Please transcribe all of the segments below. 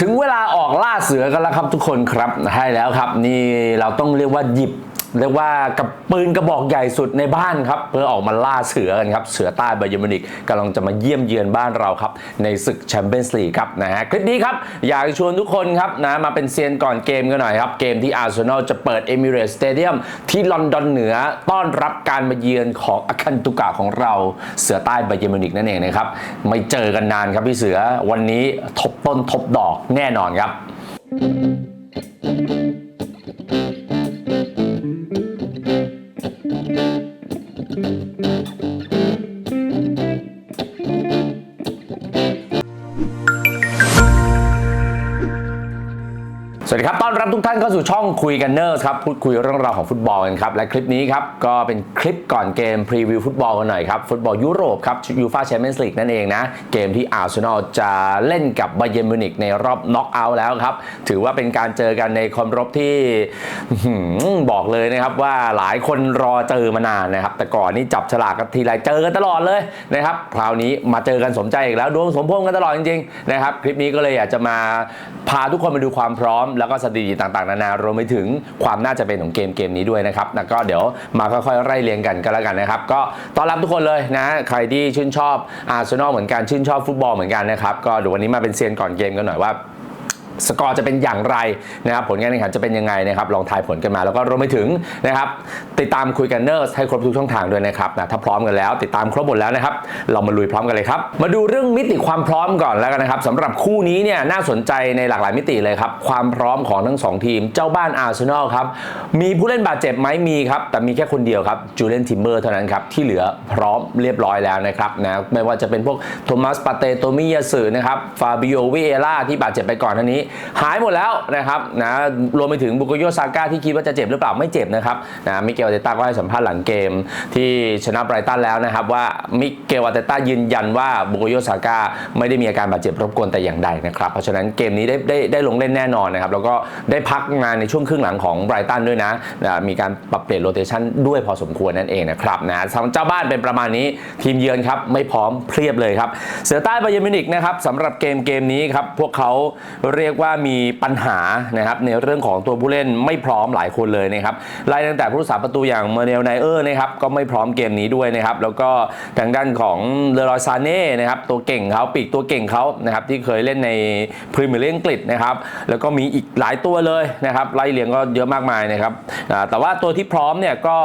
ถึงเวลาออกล่าเสือกันแล้วครับทุกคนครับใช่แล้วครับ นี่เราต้องเรียกว่าหยิบ เรียกว่ากับปืนกระบอกใหญ่สุดในบ้านครับ เพื่อออกมาล่าเสือกันครับ เสือใต้ไบเยอร์มินิกกำลังจะมาเยี่ยมเยือนบ้านเราครับ ในศึกแชมเปี้ยนส์ลีกครับนะฮะคลิปนี้ครับ อยากชวนทุกคนครับนะมาเป็นเซียนก่อนเกมกันหน่อยครับ เกมที่อาร์เซนอลจะเปิดเอมิเรตสเตเดียมที่ลอนดอนเหนือต้อนรับการมาเยือนของอาคันตุกะของเราเสือใต้ไบเยอร์มินิกนั่นเองนะครับไม่เจอกันนานครับพี่เสือวันนี้ทบต้นทบดอกแน่นอนครับสวั สดีครับ ต้อนรับทุกท่านเข้าสู่ช่องคุยกันเนอร์ครับพูดคุยเรื่องราวของฟุตบอลกันครับและคลิปนี้ครับก็เป็นคลิปก่อนเกมพรีวิวฟุตบอลกันหน่อยครับฟุตบอลยุโรปครับยูฟาแชมเปี้ยนส์ลีกนั่นเองนะเกมที่อาร์เซนอลจะเล่นกับไบเยร์นมิวนิกในรอบน็อกเอาท์แล้วครับถือว่าเป็นการเจอกันในความรบที่บอกเลยนะครับว่าหลายคนรอเจอมานานนะครับแต่ก่อนนี่จับฉลากกันทีไรเจอกันตลอดเลยนะครับคราวนี้มาเจอกันสมใจอีกแล้วดวงสมพงษ์กันตลอดจริงๆนะครับคลิปนี้ก็เลยอยากจะมาพาทุกคนมาดูความพร้อมแล้วก็สถิติต่างๆ นานารวมไปถึงความน่าจะเป็นของเกมเกมนี้ด้วยนะครับแล้วก็เดี๋ยวมาค่อยๆ ไล่เรียงกันก็แล้วกันนะครับ ก็ต้อนรับทุกคนเลยนะใครที่ชื่นชอบอาร์เซนอลเหมือนกันชื่นชอบฟุตบอลเหมือนกันนะครับก็เดี๋ยววันนี้มาเป็นเซียนก่อนเกมกันหน่อยว่า สกอร์จะเป็นอย่างไรนะครับผลการแข่งขันจะเป็นยังไงนะครับลองทายผลกันมาแล้วก็รวมไปถึงนะครับติดตามคุยกันเนอร์ให้ครบทุกช่องทางด้วยนะครับนะถ้าพร้อมกันแล้ว ติดตามครบหมดแล้วนะครับเรามาลุยพร้อมกันเลยครับมาดูเรื่องมิติความพร้อมก่อนแล้วกันนะครับสำหรับคู่นี้เนี่ยน่าสนใจในหลากหลายมิติเลยครับความพร้อมของทั้งสองทีม เจ้าบ้านอาร์เซนอลครับมีผู้เล่นบาดเจ็บไหมมีครับแต่มีแค่คนเดียวครับจูเลนทิมเบอร์เท่านั้นครับที่เหลือพร้อมเรียบร้อยแล้วนะครับนะไม่ว่าจะเป็นพวกโทมัสปาเตโตมิยาสึนะครับฟาบิโอวิเอล่าที่บาดเจ็บไปก่อนหน้านี้หายหมดแล้วนะครับนะรวมไปถึงบุกโยซาก้าที่คิดว่าจะเจ็บหรือเปล่าไม่เจ็บนะครับนะมิเกลอาเตต้าก็ให้สัมภาษณ์หลังเกมที่ชนะไบรตันแล้วนะครับว่ามิเกลอาเตต้ายืนยันว่าบุกโยซาก้าไม่ได้มีอาการบาดเจ็บรบกวนแต่อย่างใดนะครับเพราะฉะนั้นเกมนี้ได้ได้ได้ลงเล่นแน่นอนนะครับแล้วก็ได้พักงานในช่วงครึ่งหลังของไบรตันด้วยนะนะมีการปรับเปลี่ยนโรเตชันด้วยพอสมควรนั่นเองนะครับนะสำหรับเจ้าบ้านเป็นประมาณนี้ทีมเยือนครับไม่พร้อมเพรียบเลยครับเสือใต้ไบเยอร์มินิกนะครับสำหรับเกมเกมนี้ครับพวกเขาเรียกว่ามีปัญหานะครับในเรื่องของตัวผู้เล่นไม่พร้อมหลายคนเลยนะครับไล่ตั้งแต่ผู้รักษาประตูอย่างเมเนลไนเออร์นะครับก็ไม่พร้อมเกมนี้ด้วยนะครับแล้วก็ทางด้านของเลรอยซาเน่นะครับตัวเก่งเขาปีกตัวเก่งเขานะครับที่เคยเล่นในพรีเมียร์ลีกอังกฤษนะครับแล้วก็มีอีกหลายตัวเลยนะครับไล่เลียงก็เยอะมากมายนะครับแต่ว่าตัวที่พร้อมเนี่ยก็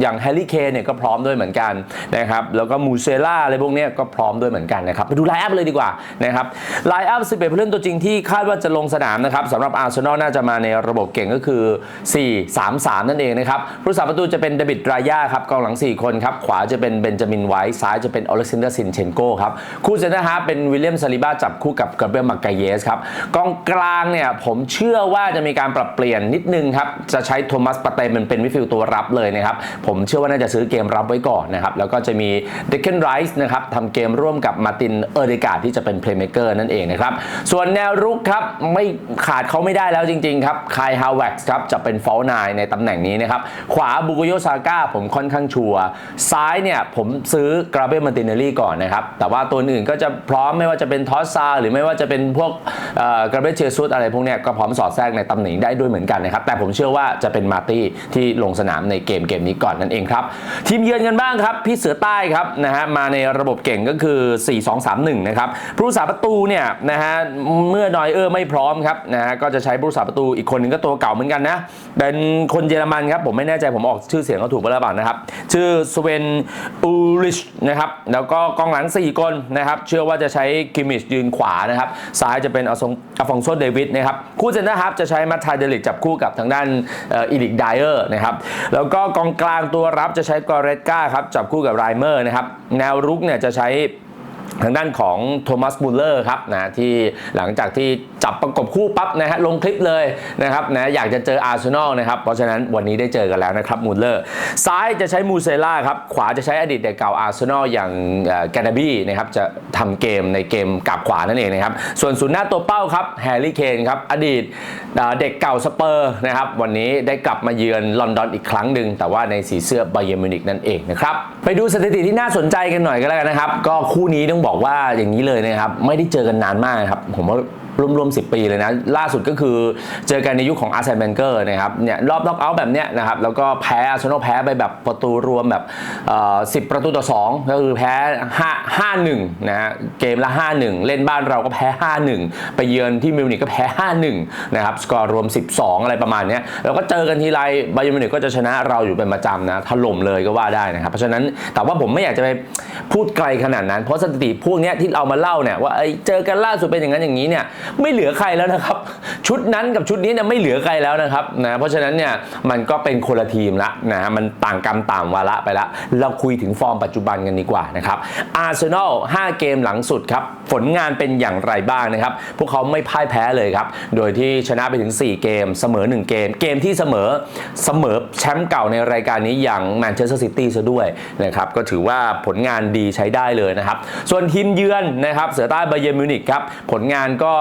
อย่างแฮร์รี่เคนเนี่ยก็พร้อมด้วยเหมือนกันนะครับแล้วก็มูเซล่าอะไรพวกนี้ก็พร้อมด้วยเหมือนกันนะครับไปดูไลน์อัพเลยดีกว่านะครับไลน์อัพ11ผู้เล่นตัวจริงที่คาดว่าจะลงสนามนะครับสำหรับอาร์เซนอลน่าจะมาในระบบเก่งก็คือ 4-3-3 นั่นเองนะครับผู้สาประตูจะเป็นเดวิดรายาครับกองหลัง 4 คนครับ ขวาจะเป็นเบนจามินไวท์ซ้ายจะเป็นอเล็กซานเดอร์ซินเชนโกครับ คู่เซนเตอร์ฮาร์เป็นวิลเลียมซาลิบาจับคู่กับกาเบรียลมักกาเยสครับกองกลางเนี่ยผมเชื่อว่าจะมีการปรับเปลี่ยนนิดนึงครับจะใช้โทมัสปาเตมันเป็นมิฟิลตัวรับเลยนะครับผมเชื่อว่าน่าจะซื้อเกมรับไว้ก่อนนะครับแล้วก็จะมีเดคเคนไรส์นะครับทำเกมร่วมกับมาร์ตินเออร์เดกาที่จะเป็นเพลย์เมเกอร์นั่นเองนะครับส่วนแนวรุกครับไม่ขาดเขาไม่ได้แล้วจริง ๆ ครับคายฮาวเวกซ์ครับจะเป็นฟอลนายในตำแหน่งนี้นะครับ ขวาบุกโยซาก้าผมค่อนข้างชัวร์ซ้ายเนี่ยผมซื้อกราเบลมาตินเนลลี่ก่อนนะครับ แต่ว่าตัวอื่นก็จะพร้อมไม่ว่าจะเป็นทอสซาหรือไม่ว่าจะเป็นพวกกราเบลเชซุสอะไรพวกเนี้ยก็พร้อมสอดแทรกในตำแหน่งได้ด้วยเหมือนกันนะครับ แต่ผมเชื่อว่าจะเป็นมาตี้ที่ลงสนามในเกมเกมนี้ก่อนนั่นเองครับ ทีมเยือนกันบ้างครับ พี่เสือใต้ครับนะฮะมาในระบบเก่งก็คือ 4-2-3-1 นะครับผู้รักษาประตูเนี่ยนะฮะเมื่อนอยเออร์ไไม่พร้อมครับนะฮะก็จะใช้ผู้รักษาประตูอีกคนหนึ่งก็ตัวเก่าเหมือนกันนะ เป็นคนเยอรมันครับ ผมไม่แน่ใจผมออกชื่อเสียงเขาถูกหรือเปล่านะครับ ชื่อสเวนอูริชนะครับแล้วก็กองหลัง 4 คนนะครับเชื่อว่าจะใช้กิมมิชยืนขวานะครับซ้ายจะเป็นอฟงอฟองโซเดวิดนะครับคู่เซนเตอร์ฮับจะใช้มัตไทเดลิกจับคู่กับทางด้านอีลิกไดเออร์นะครับแล้วก็กองกลางตัวรับจะใช้กอเรตกาครับจับคู่กับไรเมอร์นะครับแนวรุกเนี่ยจะใช้ทางด้านของโทมัสมูลเลอร์ครับนะที่หลังจากที่จับประกบคู่ปั๊บนะฮะลงคลิปเลยนะครับนะอยากจะเจออาร์เซนอลนะครับเพราะฉะนั้นวันนี้ได้เจอกันแล้วนะครับมูลเลอร์ซ้ายจะใช้มูเซล่าครับขวาจะใช้อดีตเด็กเก่าอาร์เซนอลอย่างแกนาบี้นะครับจะทำเกมในเกมกับขวานั่นเองนะครับส่วนศูนย์หน้าตัวเป้าครับแฮร์รี่เคนครับอดีตเด็กเก่าสเปอร์นะครับวันนี้ได้กลับมาเยือนลอนดอนอีกครั้งหนึ่งแต่ว่าในสีเสื้อไบเยอร์มินิกนั่นเองนะครับไปดูสถิติที่น่าสนใจกันหน่อยก็แล้วกันนะครับ ก็คู่นี้ต้องบอกว่าอย่างนี้เลยนะครับไม่ได้เจอกันนานมากครับผมว่า รวมๆ 10 ปีเลยนะ ล่าสุดก็คือเจอกันในยุคของอาร์เซนเบนเกอร์นะครับเนี่ยรอบน็อกเอาท์แบบเนี้ยนะครับ แล้วก็แพ้อาร์เซนอลแพ้ไปแบบประตูรวมแบบเอ่อ10ประตูต่อ 2 ก็คือแพ้ 5 5 1นะฮะเกมละ 5-1 เล่นบ้านเราก็แพ้ 5-1 ไปเยือนที่มิวนิกก็แพ้ 5-1 นะครับ สกอร์รวม 12 อะไรประมาณเนี้ยแล้วก็เจอกันทีไรบาเยร์มิวนิกก็จะชนะเราอยู่เป็นประจำนะถล่มเลยก็ว่าได้นะครับ เพราะฉะนั้นแต่ว่าผมไม่อยากจะไปพูดไกลขนาดนั้น เพราะสถิติพวกเนี้ยที่เอามาเล่าเนี่ยว่าเอ้เจอกันล่าสุดเป็นอย่างนั้นอย่างนี้เนี่ยไม่เหลือใครแล้วนะครับ ชุดนั้นกับชุดนี้เนี่ยไม่เหลือใครแล้วนะครับนะเพราะฉะนั้นเนี่ยมันก็เป็นคนละทีมละนะฮะมันต่างกรรมต่างวาระไปละ เราคุยถึงฟอร์มปัจจุบันกันดีกว่านะครับอาร์เซนอล5เกมหลังสุดครับ ผลงานเป็นอย่างไรบ้างนะครับ พวกเขาไม่พ่ายแพ้เลยครับ โดยที่ชนะไปถึง 4 เกม เสมอ 1 เกม เกมที่เสมอเสมอแชมป์เก่าในรายการนี้อย่างแมนเชสเตอร์ซิตี้ซะด้วยนะครับก็ถือว่าผลงานดีใช้ได้เลยนะครับ ส่วนทีมเยือนนะครับเสือใต้ไบเยร์มิวนิกครับผลงานก็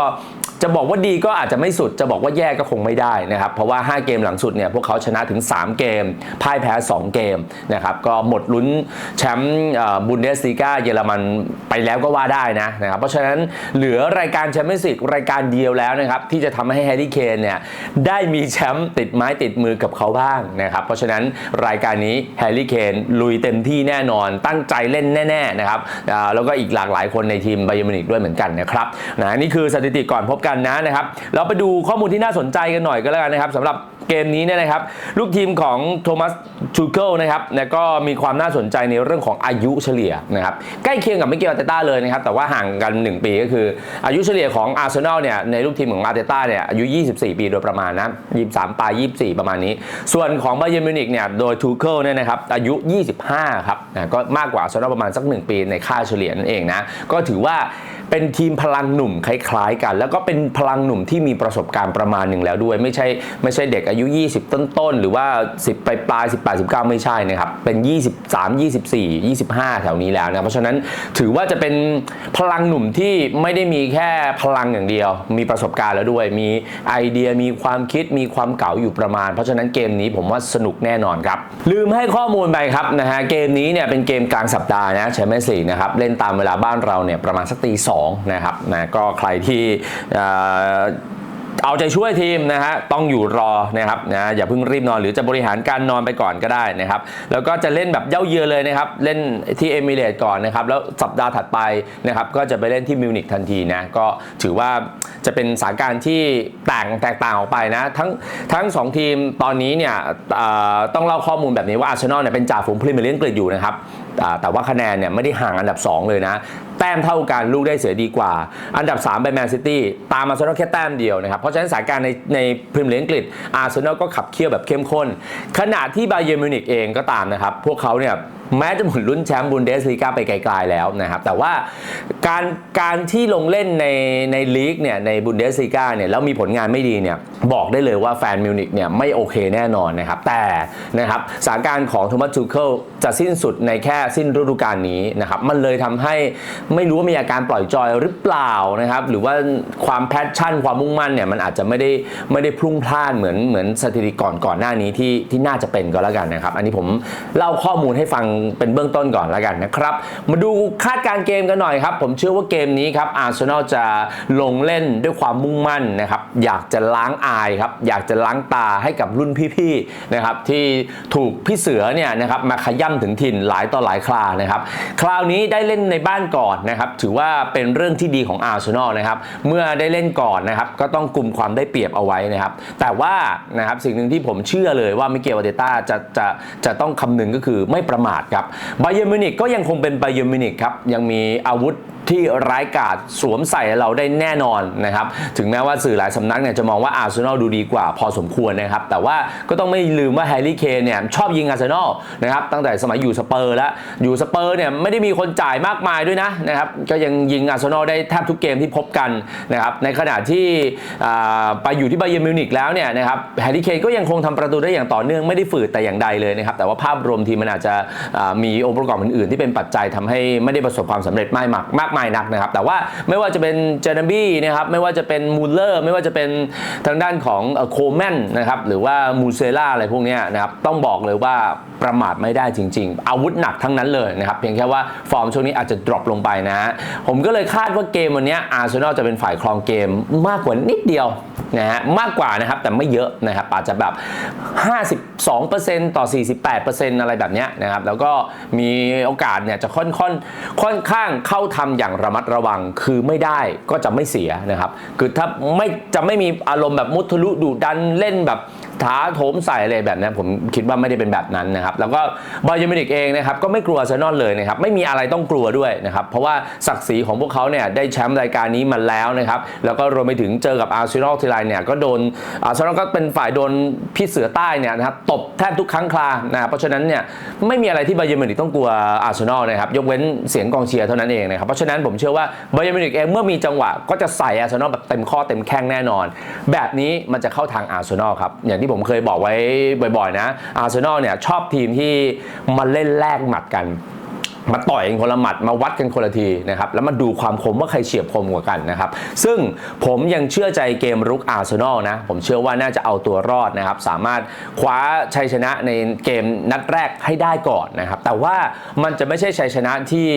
จะบอกว่าดีก็อาจจะไม่สุด จะบอกว่าแย่ก็คงไม่ได้นะครับ เพราะว่า 5 เกมหลังสุดเนี่ยพวกเขาชนะถึง 3 เกม พ่ายแพ้ 2 เกมนะครับ ก็หมดลุ้นแชมป์บุนเดสลีกาเยอรมันไปแล้วก็ว่าได้นะนะครับ เพราะฉะนั้นเหลือรายการแชมเปี้ยนส์ลีกรายการเดียวแล้วนะครับ ที่จะทำให้แฮร์รี่เคนเนี่ยได้มีแชมป์ติดไม้ติดมือกับเขาบ้างนะครับ เพราะฉะนั้นรายการนี้แฮร์รี่เคนลุยเต็มที่แน่นอน ตั้งใจเล่นแน่ ๆนะครับแล้วก็อีกหลากหลายคนในทีมไบเยอร์มินิกด้วยเหมือนกันนะครับนะนี่คือสถิติก่อนพบกันนะนะครับ เราไปดูข้อมูลที่น่าสนใจกันหน่อยก็แล้วกันนะครับสำหรับเกมนี้เนี่ยนะครับ ลูกทีมของโทมัสทูเกิลนะครับนะก็มีความน่าสนใจในเรื่องของอายุเฉลี่ยนะครับ ใกล้เคียงกับมิเกลอาร์เตต้าเลยนะครับ แต่ว่าห่างกัน 1 ปีก็คือ อายุเฉลี่ยของอาร์เซนอลเนี่ยในลูกทีมของอาร์เตต้าเนี่ยอายุ 24 ปีโดยประมาณนะ23ปลาย24 ประมาณนี้ ส่วนของไบเยร์นมิวนิกเนี่ยโดยทูเกิลเนี่ยนะครับอายุ 25 ครับนะก็มากกว่าอาร์เซนอลประมาณสัก 1 ปีในค่าเฉลี่ยนั่นเองนะก็ถือว่า เป็นทีมพลังหนุ่มคล้ายๆกัน แล้วก็เป็นพลังหนุ่มที่มีประสบการณ์ประมาณหนึ่งแล้วด้วย ไม่ใช่ไม่ใช่เด็กอายุ 20 ต้นๆ หรือว่า 10 ปลายปลาย18 19 ไม่ใช่นะครับ เป็น 23 24 25 แถวนี้แล้วนะ เพราะฉะนั้นถือว่าจะเป็นพลังหนุ่มที่ไม่ได้มีแค่พลังอย่างเดียว มีประสบการณ์แล้วด้วย มีไอเดียมีความคิดมีความเก๋าอยู่ประมาณ เพราะฉะนั้นเกมนี้ผมว่าสนุกแน่นอนครับลืมให้ข้อมูลไปครับนะฮะเกมนี้เนี่ยเป็นเกมกลางสัปดาห์นะแชมเปี้ยนส์ลีกนะครับเล่นตามเวลาบ้านเราเนี่ยประมาณสักตีสองนะครับนะก็ใครที่เอาใจช่วยทีมนะฮะต้องอยู่รอนะครับนะอย่าเพิ่งรีบนอนหรือจะบริหารการนอนไปก่อนก็ได้นะครับ แล้วก็จะเล่นแบบเย้าเยือเลยนะครับเล่นที่เอมิเรตก่อนนะครับแล้วสัปดาห์ถัดไปนะครับก็จะไปเล่นที่มิวนิกทันทีนะก็ถือว่าจะเป็นสถานการณ์ที่ต่างแตกต่างออกไปนะทั้งทั้งสองทีมตอนนี้เนี่ยต้องเล่าข้อมูลแบบนี้ว่าอาร์เซนอลเนี่ยเป็นจ่าฝูงพรีเมียร์ลีกอังกฤษอยู่นะครับ แต่ว่าคะแนนเนี่ยไม่ได้ห่างอันดับ 2 เลยนะ แต้มเท่ากันลูกได้เสียดีกว่า อันดับ 3 ไปแมนซิตี้ตามอาร์เซนอลแค่แต้มเดียวนะครับ เพราะฉะนั้นสถานการณ์ในในพรีเมียร์ลีกอังกฤษอาร์เซนอลก็ขับเคี่ยวแบบเข้มข้น ขณะที่บาเยร์มิวนิกเองก็ตามนะครับ พวกเขาเนี่ยแม้จะหมุนลุ้นแชมป์บุนเดสลีกาไปไกลๆแล้วนะครับ แต่ว่าการการที่ลงเล่นในในลีกเนี่ยในบุนเดสลีกาเนี่ยแล้วมีผลงานไม่ดีเนี่ยบอกได้เลยว่าแฟนมิวนิกเนี่ยไม่โอเคแน่นอนนะครับ แต่นะครับสถานการณ์ของโทมัสทูเคิลจะสิ้นสุดในแค่สิ้นฤดูกาลนี้นะครับ มันเลยทำให้ไม่รู้ว่ามีอาการปล่อยจอยหรือเปล่านะครับ หรือว่าความแพชชั่นความมุ่งมั่นเนี่ยมันอาจจะไม่ได้ไม่ได้พลุ่งพล่านเหมือนเหมือนสถิติก่อนก่อนหน้านี้ที่ที่น่าจะเป็นก็แล้วกันนะครับ อันนี้ผมเล่าข้อมูลให้ฟังเป็นเบื้องต้นก่อนแล้วกันนะครับ มาดูคาดการ์เกมกันหน่อยครับ ผมเชื่อว่าเกมนี้ครับอาร์เซนอลจะลงเล่นด้วยความมุ่งมั่นนะครับ อยากจะล้างอายครับ อยากจะล้างตาให้กับรุ่นพี่ๆนะครับที่ถูกพี่เสือเนี่ยนะครับมาขย่ำถึงถิ่นหลายต่อหลายครานะครับ คราวนี้ได้เล่นในบ้านก่อนนะครับ ถือว่าเป็นเรื่องที่ดีของอาร์เซนอลนะครับ เมื่อได้เล่นก่อนนะครับ ก็ต้องกลุ่มความได้เปรียบเอาไว้นะครับ แต่ว่านะครับสิ่งหนึ่งที่ผมเชื่อเลยว่ามิเกลอาเตต้าจะจะจะต้องคำนึงก็คือไม่ประมาทครับไบเยอร์มิวนิกก็ยังคงเป็นไบเยอร์มิวนิกครับยังมีอาวุธ ที่ร้ายกาจสวมใส่เราได้แน่นอนนะครับถึงแม้ว่าสื่อหลายสำนักเนี่ยจะมองว่าอาร์เซนอลดูดีกว่าพอสมควรนะครับแต่ว่าก็ต้องไม่ลืมว่าแฮร์รี่เคนเนี่ยชอบยิงอาร์เซนอลนะครับตั้งแต่สมัยอยู่สเปอร์แล้วอยู่สเปอร์เนี่ยไม่ได้มีคนจ่ายมากมายด้วยนะนะครับก็ยังยิงอาร์เซนอลได้แทบทุกเกมที่พบกันนะครับในขณะที่ไปอยู่ที่ไบเยอร์มิวนิกแล้วเนี่ยนะครับแฮร์รี่เคนก็ยังคงทำประตูได้อย่างต่อเนื่องไม่ได้ฝืดแต่อย่างใดเลยนะครับแต่ว่าภาพรวมทีมมันอาจจะมีองค์ประกอบอื่นๆ ที่เป็นปัจจัยทำให้ไม่ได้ประสบความสำเร็จมากมากมายนักนะครับ แต่ว่าไม่ว่าจะเป็นเจนบี้นะครับ ไม่ว่าจะเป็นมูลเลอร์ ไม่ว่าจะเป็นทางด้านของโคแมนนะครับ หรือว่ามูเซล่าอะไรพวกนี้นะครับ ต้องบอกเลยว่า ประมาทไม่ได้จริง ๆ อาวุธหนักทั้งนั้นเลยนะครับเพียงแค่ว่าฟอร์มช่วงนี้อาจจะดรอปลงไปนะผมก็เลยคาดว่าเกมวันนี้อาร์เซนอลจะเป็นฝ่ายครองเกมมากกว่านิดเดียวนะฮะมากกว่านะครับแต่ไม่เยอะนะครับอาจจะแบบ 52%ต่อ 48%อะไรแบบนี้นะครับแล้วก็มีโอกาสเนี่ยจะค่อนค่อนค่อนข้างเข้าทำอย่างระมัดระวังคือไม่ได้ก็จะไม่เสียนะครับคือถ้าไม่จะไม่มีอารมณ์แบบมุทะลุดุดันเล่นแบบ ท้าโถมใส่อะไรแบบนี้ผมคิดว่าไม่ได้เป็นแบบนั้นนะครับ แล้วก็บาเยอร์มินิกเองนะครับก็ไม่กลัวอาร์เซนอลเลยนะครับไม่มีอะไรต้องกลัวด้วยนะครับ เพราะว่าศักดิ์ศรีของพวกเขาเนี่ยได้แชมป์รายการนี้มาแล้วนะครับ แล้วก็รวมไปถึงเจอกับอาร์เซนอลทีไรเนี่ยก็โดนอาร์เซนอลก็เป็นฝ่ายโดนพี่เสือใต้เนี่ยนะครับตบแทบทุกครั้งครานะเพราะฉะนั้นเนี่ยไม่มีอะไรที่บาเยอร์มินิกต้องกลัวอาร์เซนอลนะครับยกเว้นเสียงกองเชียร์เท่านั้นเองนะครับเพราะฉะนั้นผมเชื่อว่าบาเยอร์มินิกเองเมื่อมีจังหวะก็จะใส่อาร์เซนอลแบบเต็มข้อเต็มแข้งแน่นอน แบบนี้มันจะเข้าทางอาร์เซนอลครับอย่างที่ผมเคยบอกไว้บ่อยๆนะอาร์เซนอลเนี่ยชอบทีมที่มาเล่นแลกหมัดกัน มาต่อยกันคนละหมัดมาวัดกันคนละทีนะครับแล้วมาดูความคมว่าใครเฉียบคมกว่ากันนะครับซึ่งผมยังเชื่อใจเกมรุกอาร์เซนอลนะผมเชื่อว่าน่าจะเอาตัวรอดนะครับสามารถคว้าชัยชนะในเกมนัดแรกให้ได้ก่อนนะครับแต่ว่ามันจะไม่ใช่ชัยชนะที่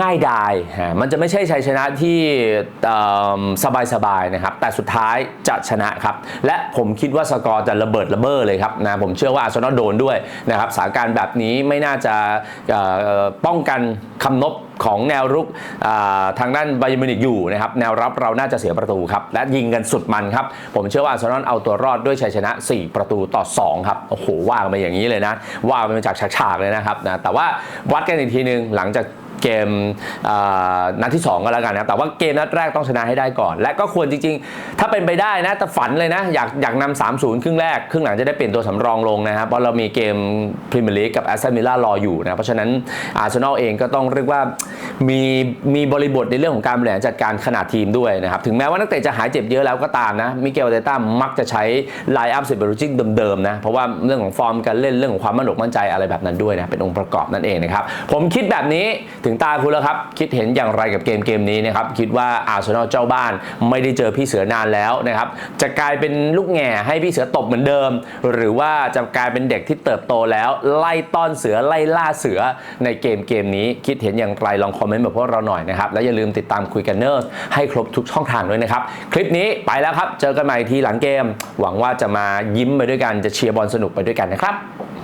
ง่ายดายฮะมันจะไม่ใช่ชัยชนะที่สบายสบายๆนะครับแต่สุดท้ายจะชนะครับและผมคิดว่าสกอร์จะระเบิดระเบ้อเลยครับนะผมเชื่อว่าอาร์เซนอลโดนด้วยนะครับสถานการณ์แบบนี้ไม่น่าจะป้องกันคำนบของแนวรุกทางด้านไบเยมินิกอยู่นะครับแนวรับเราน่าจะเสียประตูครับ และยิงกันสุดมันครับ ผมเชื่อว่าอาร์เซนอลเอาตัวรอดด้วยชัยชนะ 4 ประตูต่อ 2 ครับ โอ้โหว่ากันไปอย่างนี้เลยนะ ว่ากันไปจากฉากๆเลยนะครับนะแต่ว่าวัดกันอีกทีนึงหลังจาก เกมนัดที่ 2 ก็แล้วกันนะแต่ว่าเกมนัดแรกต้องชนะให้ได้ก่อน และก็ควรจริง ๆ ถ้าเป็นไปได้นะแต่ฝันเลยนะ อยากอยากนำ3 0ครึ่งแรก ครึ่งหลังจะได้เปลี่ยนตัวสำรองลงนะครับเพราะเรามีเกมพรีเมียร์ลีกกับแอสตันวิลล่ารออยู่นะ เพราะฉะนั้นอาร์เซนอลเองก็ต้องเรียกว่ามีมีบริบทในเรื่องของการบริหารจัดการขนาดทีมด้วยนะครับถึงแม้ว่านักเตะจะหายเจ็บเยอะแล้วก็ตามนะมิเกลเตต้ามักจะใช้ไลน์อัพเซเบอรูจิ้งเดิมๆนะเพราะว่าเรื่องของฟอร์มการเล่นเรื่องของความมั่นอกมั่นใจอะไรแบบนั้นด้วยนะเป็นองค์ประกอบนั่นเองนะครับผมคิดแบบนี้ถึงตาคุณแล้วครับ คิดเห็นอย่างไรกับเกมเกมนี้นะครับ คิดว่าอาร์เซนอลเจ้าบ้านไม่ได้เจอพี่เสือนานแล้วนะครับ จะกลายเป็นลูกแง่ให้พี่เสือตบเหมือนเดิม หรือว่าจะกลายเป็นเด็กที่เติบโตแล้ว ไล่ต้อนเสือไล่ล่าเสือในเกมเกมนี้ คิดเห็นอย่างไรลองคอมเมนต์แบบพวกเราหน่อยนะครับ และอย่าลืมติดตามคุยกันเนอร์ให้ครบทุกช่องทางด้วยนะครับ คลิปนี้ไปแล้วครับ เจอกันใหม่ทีหลังเกม หวังว่าจะมายิ้มไปด้วยกันจะเชียร์บอลสนุกไปด้วยกันนะครับ